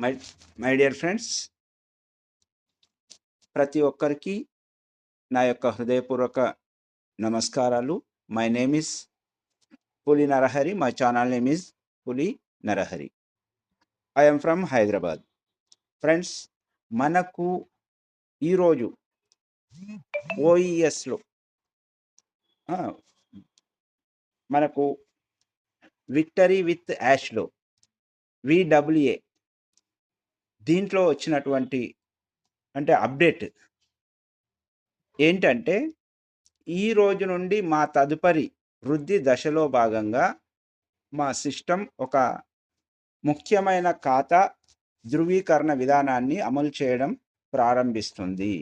My my dear friends ప్రతి ఒక్కరికి నా యొక్క హృదయపూర్వక నమస్కారాలు. My name is Puli Narahari. My channel name is Puli Narahari. I'm from Hyderabad. Friends మనకు ఈరోజు ఓఈఎస్లో మనకు విక్టరీ విత్ యాష్లో విడబ్ల్యూఏ దీంట్లో వచ్చినటువంటి అంటే అప్డేట్ ఏంటంటే ఈ రోజు నుండి మా తదుపరి వృద్ధి దశలో భాగంగా మా సిస్టమ్ ఒక ముఖ్యమైన ఖాతా ధృవీకరణ విధానాన్ని అమలు చేయడం ప్రారంభిస్తుంది.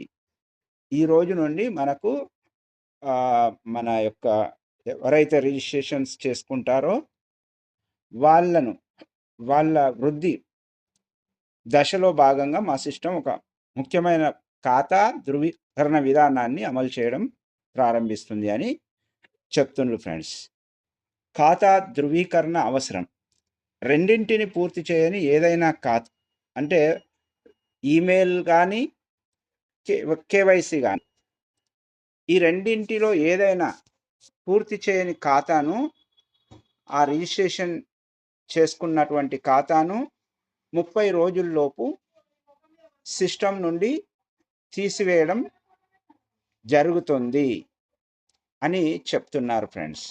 ఈ రోజు నుండి మనకు మన యొక్క ఎవరైతే రిజిస్ట్రేషన్స్ చేసుకుంటారో వాళ్ళను వాళ్ళ వృద్ధి దశలో భాగంగా మా సిస్టమ్ ఒక ముఖ్యమైన ఖాతా ధృవీకరణ విధానాన్ని అమలు చేయడం ప్రారంభిస్తుంది అని చెప్తున్నారు ఫ్రెండ్స్. ఖాతా ధృవీకరణ అవసరం. రెండింటిని పూర్తి చేయని ఏదైనా ఖాతా అంటే ఈమెయిల్ కానీ కే కేవైసీ కానీ ఈ రెండింటిలో ఏదైనా పూర్తి చేయని ఖాతాను ఆ రిజిస్ట్రేషన్ చేసుకున్నటువంటి ఖాతాను ముప్పై రోజుల్లోపు సిస్టమ్ నుండి తీసివేయడం జరుగుతుంది అని చెప్తున్నారు ఫ్రెండ్స్.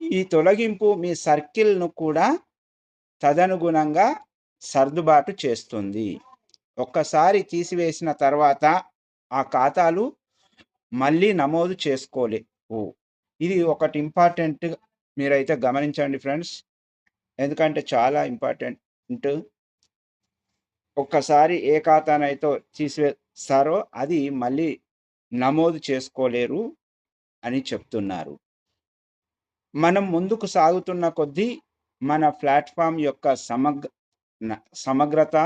ఈ తొలగింపు మీ సర్కిల్ను కూడా తదనుగుణంగా సర్దుబాటు చేస్తుంది. ఒక్కసారి తీసివేసిన తర్వాత ఆ ఖాతాలు మళ్ళీ నమోదు చేసుకోలేవు ఇది ఒకటి ఇంపార్టెంట్ మీరైతే గమనించండి ఫ్రెండ్స్. ఎందుకంటే చాలా ఇంపార్టెంట్ ఒక్కసారి ఏ ఖాతానైతే తీసివేస్తారో అది మళ్ళీ నమోదు చేసుకోలేరు అని చెప్తున్నారు. మనం ముందుకు సాగుతున్న కొద్దీ మన ప్లాట్ఫామ్ యొక్క సమగ్ర సమగ్రత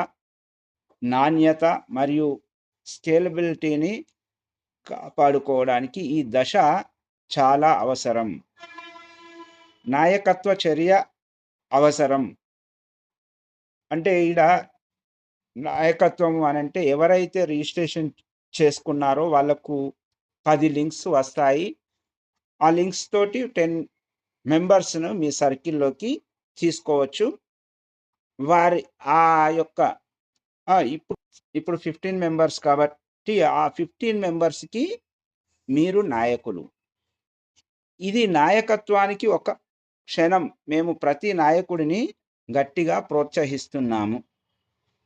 నాణ్యత మరియు స్కేలబిలిటీని కాపాడుకోవడానికి ఈ దశ చాలా అవసరం. నాయకత్వ చర్య అవసరం. అంటే ఈడ నాయకత్వం అని అంటే ఎవరైతే రిజిస్ట్రేషన్ చేసుకున్నారో వాళ్ళకు పది లింక్స్ వస్తాయి. ఆ లింక్స్ తోటి టెన్ మెంబర్స్ను మీ సర్కిల్లోకి తీసుకోవచ్చు. వారి ఆ యొక్క ఇప్పుడు ఇప్పుడు ఫిఫ్టీన్ మెంబర్స్ కాబట్టి ఆ ఫిఫ్టీన్ మెంబర్స్కి మీరు నాయకులు. ఇది నాయకత్వానికి ఒక క్షణం. మేము ప్రతి నాయకుడిని గట్టిగా ప్రోత్సహిస్తున్నాము.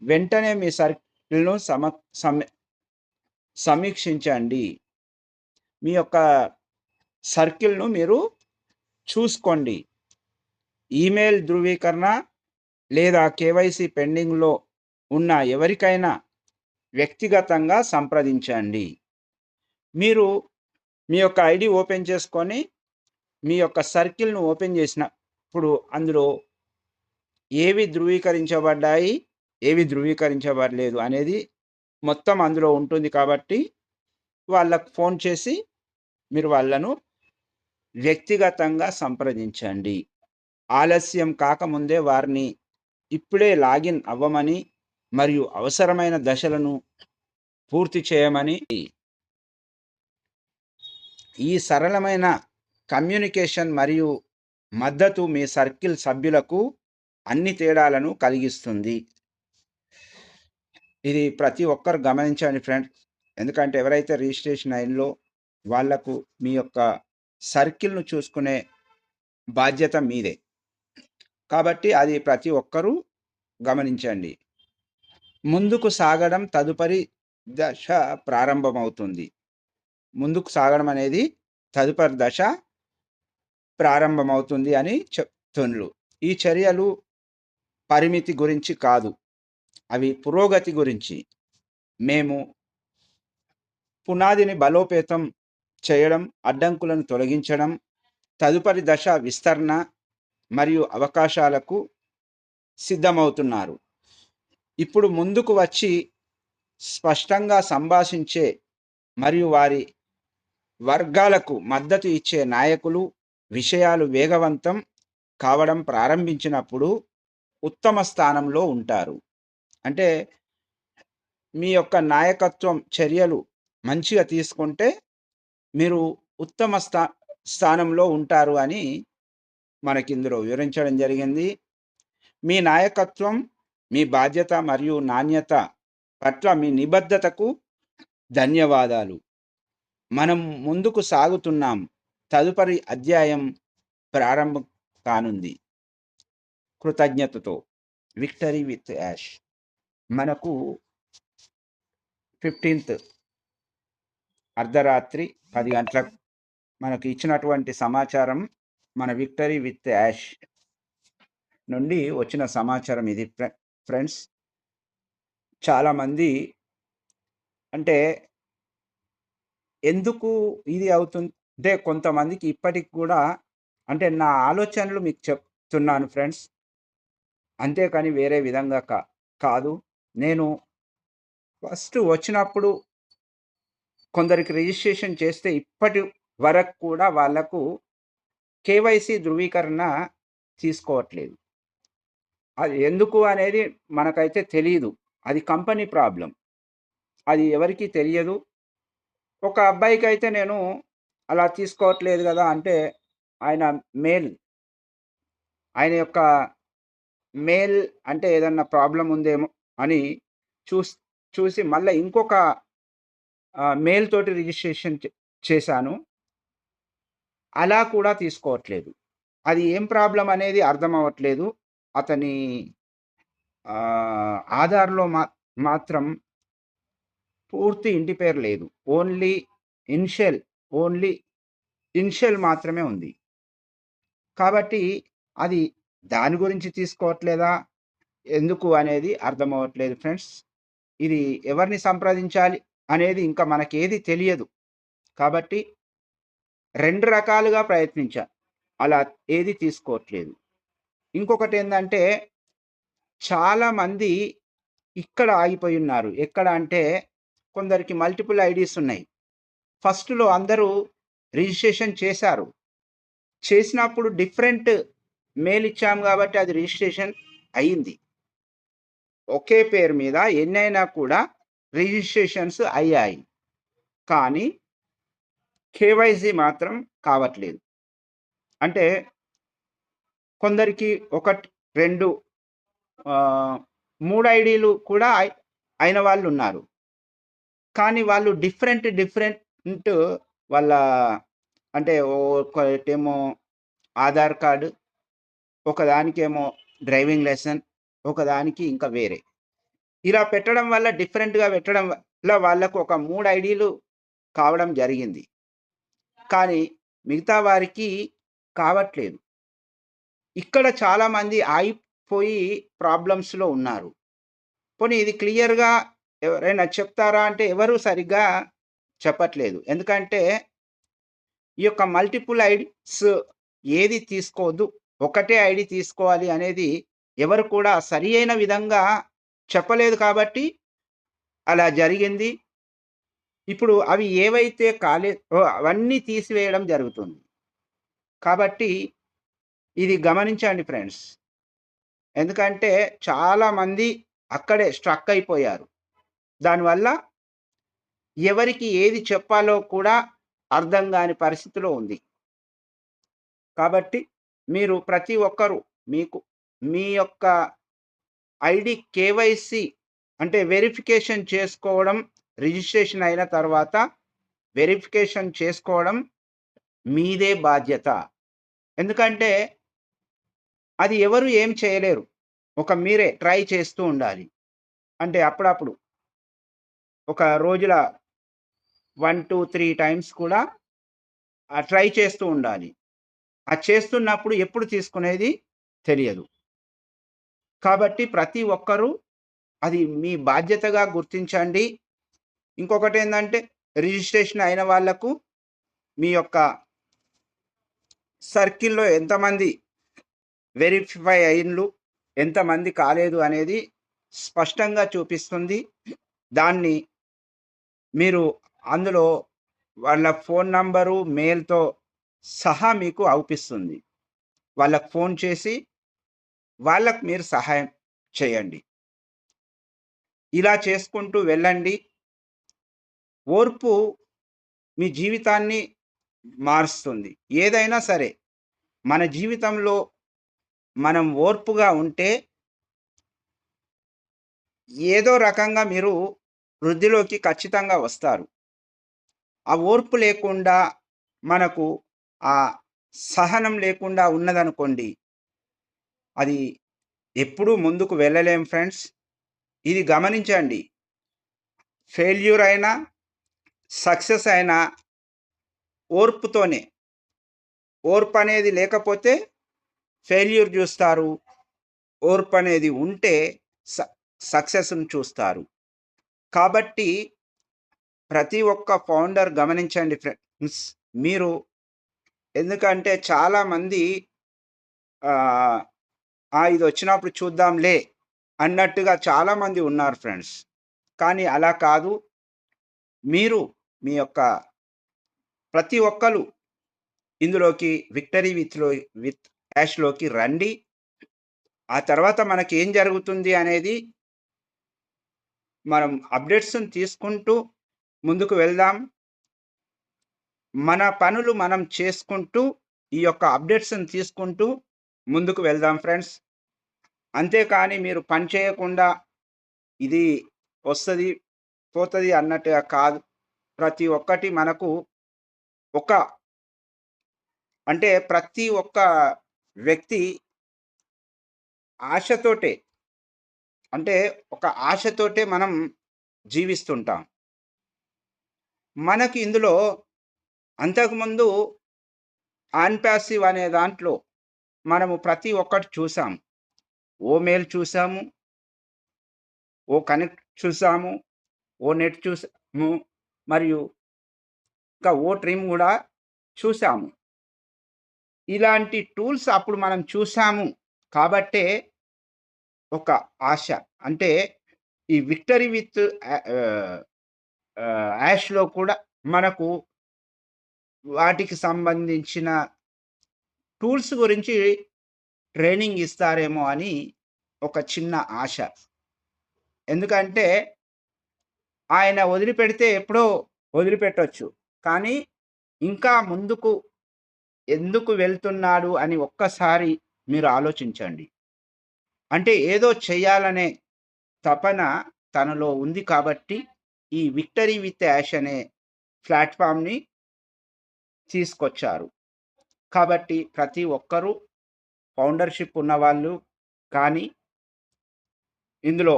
వెంటనే మీ సర్కిల్ను సమ సమీక్షించండి. మీ యొక్క సర్కిల్ను మీరు చూసుకోండి. ఈమెయిల్ ధృవీకరణ లేదా కేవైసీ పెండింగ్లో ఉన్న ఎవరికైనా వ్యక్తిగతంగా సంప్రదించండి. మీరు మీ యొక్క ఐడి ఓపెన్ చేసుకొని మీ యొక్క సర్కిల్ను ఓపెన్ చేసినప్పుడు అందులో ఏవి ధృవీకరించబడ్డాయి? ఏవి ధృవీకరించబడలేదు అనేది మొత్తం అందులో ఉంటుంది కాబట్టి వాళ్ళకు ఫోన్ చేసి మీరు వాళ్ళను వ్యక్తిగతంగా సంప్రదించండి. ఆలస్యం కాకముందే వారిని ఇప్పుడే లాగిన్ అవ్వమని మరియు అవసరమైన దశలను పూర్తి చేయమని ఈ సరళమైన కమ్యూనికేషన్ మరియు మద్దతు మీ సర్కిల్ సభ్యులకు అన్ని తేడాలను కలిగిస్తుంది. ఇది ప్రతి ఒక్కరు గమనించండి ఫ్రెండ్స్ ఎందుకంటే ఎవరైతే రిజిస్ట్రేషన్ అయినలో వాళ్ళకు మీ యొక్క సర్కిల్ను చూసుకునే బాధ్యత మీదే. కాబట్టి అది ప్రతి ఒక్కరూ గమనించండి. ముందుకు సాగడం తదుపరి దశ ప్రారంభమవుతుంది. ముందుకు సాగడం అనేది తదుపరి దశ ప్రారంభమవుతుంది అని చెప్తుండ్రు ఈ చర్యలు పరిమితి గురించి కాదు. అవి పురోగతి గురించి మేము పునాదిని బలోపేతం చేయడం అడ్డంకులను తొలగించడం తదుపరి దశ విస్తరణ మరియు అవకాశాలకు సిద్ధమవుతున్నారు. ఇప్పుడు ముందుకు వచ్చి స్పష్టంగా సంభాషించే మరియు వారి వర్గాలకు మద్దతు ఇచ్చే నాయకులు విషయాలు వేగవంతం కావడం ప్రారంభించినప్పుడు ఉత్తమ స్థానంలో ఉంటారు. అంటే మీ యొక్క నాయకత్వం చర్యలు మంచిగా తీసుకుంటే మీరు ఉత్తమ స్థా స్థానంలో ఉంటారు అని మనకి ఇందులో వివరించడం జరిగింది. మీ నాయకత్వం మీ బాధ్యత మరియు నాణ్యత పట్ల మీ నిబద్ధతకు ధన్యవాదాలు. మనం ముందుకు సాగుతున్నాం. తదుపరి అధ్యాయం ప్రారంభం కానుంది. కృతజ్ఞతతో. Victory with Yash. మనకు ఫిఫ్టీన్త్ అర్ధరాత్రి పది గంటలకు మనకు ఇచ్చినటువంటి సమాచారం మన విక్టరీ విత్ యాష్ నుండి వచ్చిన సమాచారం ఇది. ఫ్రెండ్స్ చాలామంది అంటే ఎందుకు ఇది అవుతుంది అంటే కొంతమందికి ఇప్పటికి కూడా అంటే నా ఆలోచనలు మీకు చెప్తున్నాను ఫ్రెండ్స్. అంతేకాని వేరే విధంగా కా కాదు. నేను ఫస్ట్ వచ్చినప్పుడు కొందరికి రిజిస్ట్రేషన్ చేస్తే ఇప్పటి వరకు కూడా వాళ్ళకు కేవైసీ ధృవీకరణ తీసుకోవట్లేదు. అది ఎందుకు అనేది మనకైతే తెలియదు అది కంపెనీ ప్రాబ్లం. అది ఎవరికి తెలియదు. ఒక అబ్బాయికి అయితే నేను అలా తీసుకోవట్లేదు కదా అంటే ఆయన మేల్. ఆయన యొక్క మేల్ అంటే ఏదన్నా ప్రాబ్లం ఉందేమో అని చూస్ చూసి మళ్ళీ ఇంకొక మెయిల్ తోటి రిజిస్ట్రేషన్ చే- చేశాను. అలా కూడా తీసుకోవట్లేదు. అది ఏం ప్రాబ్లం అనేది అర్థం అవ్వట్లేదు. అతని ఆధార్లో మా మాత్రం పూర్తి ఇంటి పేరు లేదు. ఓన్లీ ఇన్షియల్ ఓన్లీ ఇన్షియల్ మాత్రమే ఉంది. కాబట్టి అది దాని గురించి తీసుకోవట్లేదా? ఎందుకు అనేది అర్థం అవ్వట్లేదు ఫ్రెండ్స్. ఇది ఎవరిని సంప్రదించాలి అనేది ఇంకా మనకేది తెలియదు. కాబట్టి రెండు రకాలుగా ప్రయత్నించాను అలా ఏది తీసుకోవట్లేదు. ఇంకొకటి ఏంటంటే చాలామంది ఇక్కడ ఆగిపోయి ఉన్నారు. ఎక్కడ అంటే కొందరికి మల్టిపుల్ ఐడీస్ ఉన్నాయి. ఫస్ట్లో అందరూ రిజిస్ట్రేషన్ చేశారు. చేసినప్పుడు డిఫరెంట్ మెయిల్ ఇచ్చాము కాబట్టి అది రిజిస్ట్రేషన్ అయ్యింది. ఒకే పేరు మీద ఎన్నైనా కూడా రిజిస్ట్రేషన్స్ అయ్యాయి. కానీ కేవైసీ మాత్రం కావట్లేదు. అంటే కొందరికి ఒకటి రెండు మూడు ఐడీలు కూడా అయిన వాళ్ళు ఉన్నారు. కానీ వాళ్ళు డిఫరెంట్ డిఫరెంట్ వాళ్ళ అంటే ఒకటేమో ఆధార్ కార్డు ఒకదానికేమో డ్రైవింగ్ లైసెన్స్ ఒకదానికి ఇంకా వేరే. ఇలా పెట్టడం వల్ల డిఫరెంట్గా పెట్టడం వల్ల వాళ్ళకు ఒక మూడు ఐడీలు కావడం జరిగింది. కానీ మిగతా వారికి కావట్లేదు. ఇక్కడ చాలామంది ఆగిపోయి ప్రాబ్లమ్స్లో ఉన్నారు. పోనీ ఇది క్లియర్గా ఎవరైనా చెప్తారా అంటే ఎవరు సరిగ్గా చెప్పట్లేదు. ఎందుకంటే ఈ యొక్క మల్టిపుల్ ఐడిస్ ఏది తీసుకోవద్దు ఒకటే ఐడి తీసుకోవాలి అనేది ఎవరు కూడా సరి అయిన విధంగా చెప్పలేదు కాబట్టి అలా జరిగింది. ఇప్పుడు అవి ఏవైతే కాలే ఓ, అవన్నీ తీసివేయడం జరుగుతుంది. కాబట్టి ఇది గమనించండి ఫ్రెండ్స్. ఎందుకంటే చాలామంది అక్కడే స్ట్రక్ అయిపోయారు. దానివల్ల ఎవరికి ఏది చెప్పాలో కూడా అర్థం కాని పరిస్థితిలో ఉంది. కాబట్టి మీరు ప్రతి ఒక్కరూ మీకు మీ యొక్క ఐడి కేవైసి అంటే వెరిఫికేషన్ చేసుకోవడం రిజిస్ట్రేషన్ అయిన తర్వాత వెరిఫికేషన్ చేసుకోవడం మీదే బాధ్యత. ఎందుకంటే అది ఎవరు ఏం చేయలేరు. ఒక మీరే ట్రై చేస్తూ ఉండాలి. అంటే అప్పుడప్పుడు ఒక రోజుల వన్ టూ త్రీ టైమ్స్ కూడా ట్రై చేస్తూ ఉండాలి. ఆ చేస్తున్నప్పుడు ఎప్పుడు తీసుకునేది తెలియదు. కాబట్టి ప్రతి ఒక్కరూ అది మీ బాధ్యతగా గుర్తించండి. ఇంకొకటి ఏంటంటే రిజిస్ట్రేషన్ అయిన వాళ్ళకు మీ యొక్క సర్కిల్లో ఎంతమంది వెరిఫై అయిన్లు ఎంతమంది కాలేదు అనేది స్పష్టంగా చూపిస్తుంది. దాన్ని మీరు అందులో వాళ్ళ ఫోన్ నంబరు మెయిల్తో సహా మీకు అవుపిస్తుంది. వాళ్ళకు ఫోన్ చేసి వాళ్ళకు మీరు సహాయం చేయండి ఇలా చేసుకుంటూ వెళ్ళండి. ఓర్పు మీ జీవితాన్ని మారుస్తుంది. ఏదైనా సరే మన జీవితంలో మనం ఓర్పుగా ఉంటే ఏదో రకంగా మీరు వృద్ధిలోకి ఖచ్చితంగా వస్తారు. ఆ ఓర్పు లేకుండా మనకు ఆ సహనం లేకుండా ఉన్నదనుకోండి అది ఎప్పుడూ ముందుకు వెళ్ళలేం ఫ్రెండ్స్. ఇది గమనించండి. ఫెయిల్యూర్ అయినా, సక్సెస్ అయినా ఓర్పుతోనే. ఓర్పనేది లేకపోతే ఫెయిల్యూర్ చూస్తారు ఓర్పు అనేది ఉంటే స సక్సెస్‌ని చూస్తారు. కాబట్టి ప్రతి ఒక్క ఫౌండర్ గమనించండి ఫ్రెండ్స్. మీరు ఎందుకంటే చాలామంది ఇది వచ్చినప్పుడు చూద్దాంలే అన్నట్టుగా చాలామంది ఉన్నారు ఫ్రెండ్స్. కానీ అలా కాదు. మీరు మీ యొక్క ప్రతి ఒక్కరు ఇందులోకి విక్టరీ విత్‌లో విత్ యాష్‌లోకి రండి. ఆ తర్వాత మనకేం జరుగుతుంది అనేది మనం అప్‌డేట్స్‌ని తీసుకుంటూ ముందుకు వెళ్దాం. మన పనులు మనం చేసుకుంటూ ఈ యొక్క అప్‌డేట్స్‌ని తీసుకుంటూ ముందుకు వెళ్దాం ఫ్రెండ్స్. అంతేకాని మీరు పని చేయకుండా ఇది వస్తుంది పోతుంది అన్నట్టుగా కాదు. ప్రతి ఒక్కటి మనకు ఒక అంటే ప్రతి ఒక్క వ్యక్తి ఆశతోటే అంటే ఒక ఆశతోటే మనం జీవిస్తుంటాం. మనకి ఇందులో అంతకుముందు అన్‌పాసివ్ అనే దాంట్లో మనము ప్రతి ఒక్కటి చూసాం. ఓ మెయిల్ చూసాము. ఓ కనెక్ట్ చూసాము. ఓ నెట్ చూసాము. మరియు ఇంకా ఓ ట్రిమ్ కూడా చూసాము. ఇలాంటి టూల్స్ అప్పుడు మనం చూసాము. కాబట్టే ఒక ఆశ. అంటే ఈ విక్టరీ విత్ యాష్‌లో కూడా మనకు వాటికి సంబంధించిన టూల్స్ గురించి ట్రైనింగ్ ఇస్తారేమో అని ఒక చిన్న ఆశ. ఎందుకంటే ఆయన వదిలిపెడితే ఎప్పుడో వదిలిపెట్టొచ్చు. కానీ ఇంకా ముందుకు ఎందుకు వెళ్తున్నాడు అని ఒక్కసారి మీరు ఆలోచించండి. అంటే ఏదో చేయాలనే తపన తనలో ఉంది కాబట్టి ఈ విక్టరీ విత్ యాష్ అనే ప్లాట్ఫామ్ని తీసుకొచ్చారు. కాబట్టి ప్రతి ఒక్కరు ఫౌండర్‌షిప్ ఉన్నవాళ్ళు కానీ ఇందులో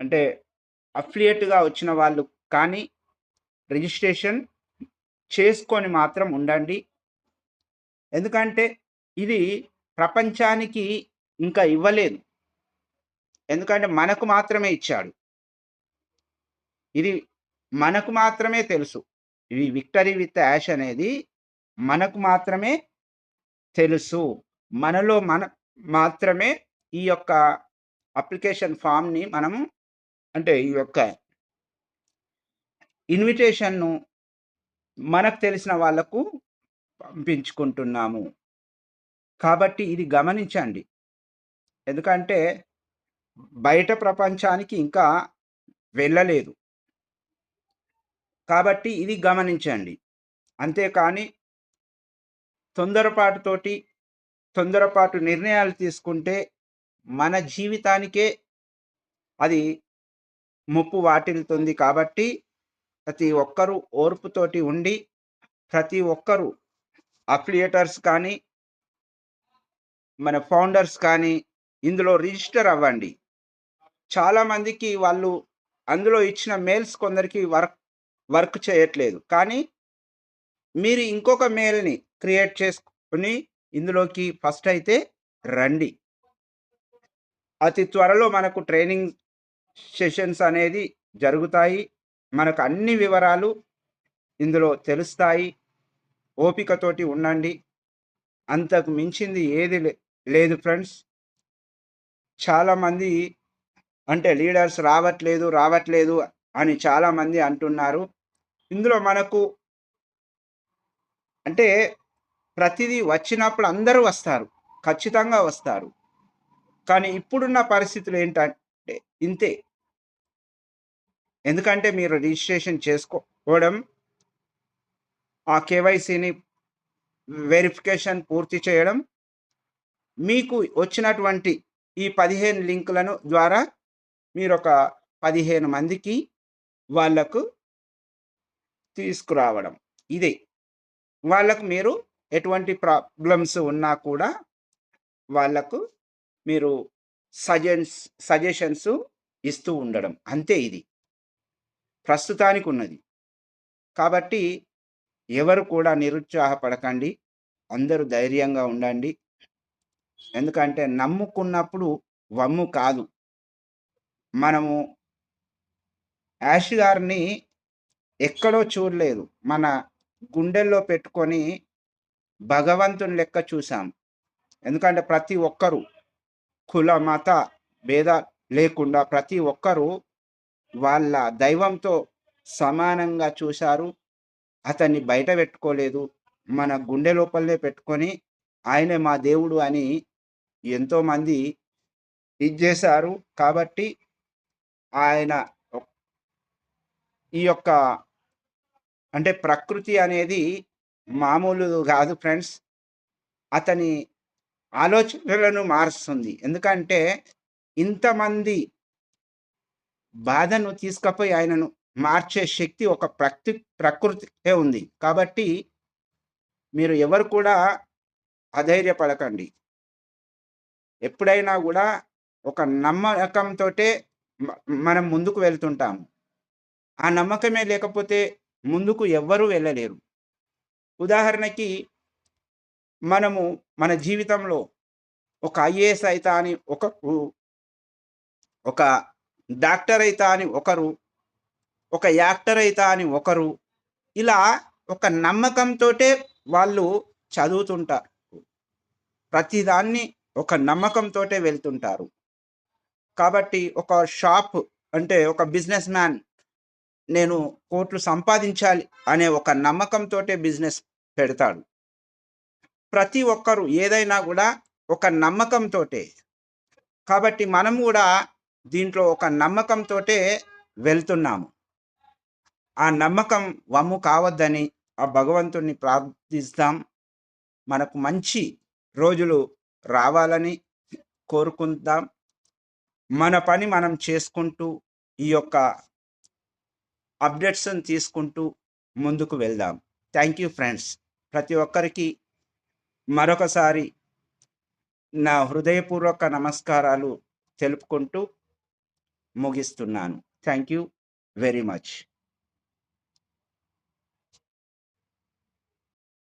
అంటే అఫిలియేట్‌గా వచ్చిన వాళ్ళు కానీ రిజిస్ట్రేషన్ చేసుకొని మాత్రం ఉండండి. ఎందుకంటే ఇది ప్రపంచానికి ఇంకా ఇవ్వలేదు. ఎందుకంటే మనకు మాత్రమే ఇచ్చాడు. ఇది మనకు మాత్రమే తెలుసు. ఈ విక్టరీ విత్ యాష్ అనేది మనకు మాత్రమే తెలుసు. మనలో మన మాత్రమే ఈ యొక్క అప్లికేషన్ ఫామ్ని మనము అంటే ఈ యొక్క ఇన్విటేషన్‌ను మనకు తెలిసిన వాళ్ళకు పంపించుకుంటున్నాము. కాబట్టి ఇది గమనించండి. ఎందుకంటే బయట ప్రపంచానికి ఇంకా వెళ్ళలేదు. కాబట్టి ఇది గమనించండి. అంతేకాని తొందరపాటుతోటి, తొందరపాటు నిర్ణయాలు తీసుకుంటే మన జీవితానికే అది ముప్పు వాటిల్లుతుంది కాబట్టి ప్రతి ఒక్కరు ఓర్పుతోటి ఉండి, ప్రతి ఒక్కరు అఫిలియేటర్స్ కానీ మన ఫౌండర్స్ కానీ ఇందులో రిజిస్టర్ అవ్వండి. చాలామందికి వాళ్ళు అందులో ఇచ్చిన మెయిల్స్ కొందరికి వర్క్ వర్క్ చేయట్లేదు. కానీ మీరు ఇంకొక మెయిల్‌ని క్రియేట్ చేసుకుని ఇందులోకి ఫస్ట్ అయితే రండి. అతి త్వరలో మనకు ట్రైనింగ్ సెషన్స్ అనేది జరుగుతాయి. మనకు అన్ని వివరాలు ఇందులో తెలుస్తాయి. ఓపికతోటి ఉండండి. అంతకు మించింది ఏది లే లేదు ఫ్రెండ్స్. చాలామంది అంటే లీడర్స్ రావట్లేదు, రావట్లేదు అని చాలామంది అంటున్నారు. ఇందులో మనకు అంటే ప్రతిదీ వచ్చినప్పుడు అందరూ వస్తారు. ఖచ్చితంగా వస్తారు. కానీ ఇప్పుడున్న పరిస్థితులు ఏంటంటే ఇంతే. ఎందుకంటే మీరు రిజిస్ట్రేషన్ చేసుకోవడం ఆ కేవైసీని వెరిఫికేషన్ పూర్తి చేయడం మీకు వచ్చినటువంటి ఈ పదిహేను లింకులను ద్వారా మీరు ఒక పదిహేను మందికి వాళ్ళకు తీసుకురావడం ఇదే వాళ్ళకు మీరు ఎటువంటి ప్రాబ్లమ్స్ ఉన్నా కూడా వాళ్ళకు మీరు సజెన్స్ సజెషన్స్ ఇస్తూ ఉండడం. అంతే ఇది. ప్రస్తుతానికి ఉన్నది. కాబట్టి ఎవరు కూడా నిరుత్సాహపడకండి. అందరూ ధైర్యంగా ఉండండి. ఎందుకంటే నమ్ముకున్నప్పుడు వమ్ము కాదు. మనము యాష్ గారిని ఎక్కడో చూడలేదు. మన గుండెల్లో పెట్టుకొని భగవంతుని లెక్క చూసాం ఎందుకంటే ప్రతి ఒక్కరు కుల మత భేద లేకుండా ప్రతి ఒక్కరూ వాళ్ళ దైవంతో సమానంగా చూశారు. అతన్ని బయట పెట్టుకోలేదు. మన గుండె లోపలనే పెట్టుకొని ఆయనే మా దేవుడు అని ఎంతోమంది ఇది చేశారు. కాబట్టి ఆయన ఈ యొక్క అంటే ప్రకృతి అనేది మామూలు కాదు ఫ్రెండ్స్. అతని ఆలోచనలను మారుస్తుంది. ఎందుకంటే ఇంతమంది బాధను తీసుకపోయి ఆయనను మార్చే శక్తి ఒక ప్రకృతి ప్రకృతికే ఉంది. కాబట్టి మీరు ఎవరు కూడా అధైర్యపడకండి. ఎప్పుడైనా కూడా ఒక నమ్మకంతో మనం ముందుకు వెళ్తుంటాము. ఆ నమ్మకమే లేకపోతే ముందుకు ఎవ్వరూ వెళ్ళలేరు. ఉదాహరణకి మనము మన జీవితంలో ఒక ఐఏఎస్ అయితా అని ఒకరు ఒక డాక్టర్ అయితా అని ఒకరు ఒక యాక్టర్ అయితా అని ఒకరు ఇలా ఒక నమ్మకంతో వాళ్ళు చదువుతుంటారు. ప్రతిదాన్ని ఒక నమ్మకంతో వెళ్తుంటారు. కాబట్టి ఒక షాప్ అంటే ఒక బిజినెస్ మ్యాన్ నేను కోట్లు సంపాదించాలి అనే ఒక నమ్మకంతో బిజినెస్ పెడతాడు. ప్రతి ఒక్కరు ఏదైనా కూడా ఒక నమ్మకంతో కాబట్టి మనం కూడా దీంట్లో ఒక నమ్మకంతో వెళ్తున్నాము. ఆ నమ్మకం వమ్ము కావద్దని ఆ భగవంతుణ్ణి ప్రార్థిస్తాం. మనకు మంచి రోజులు రావాలని కోరుకుందాం. మన పని మనం చేసుకుంటూ ఈ యొక్క అప్డేట్స్ని తీసుకుంటూ ముందుకు వెళ్దాం. Thank you friends. ప్రతి ఒక్కరికి మరొకసారి నా హృదయపూర్వక నమస్కారాలు తెలుపుకుంటూ ముగిస్తున్నాను. Thank you very much.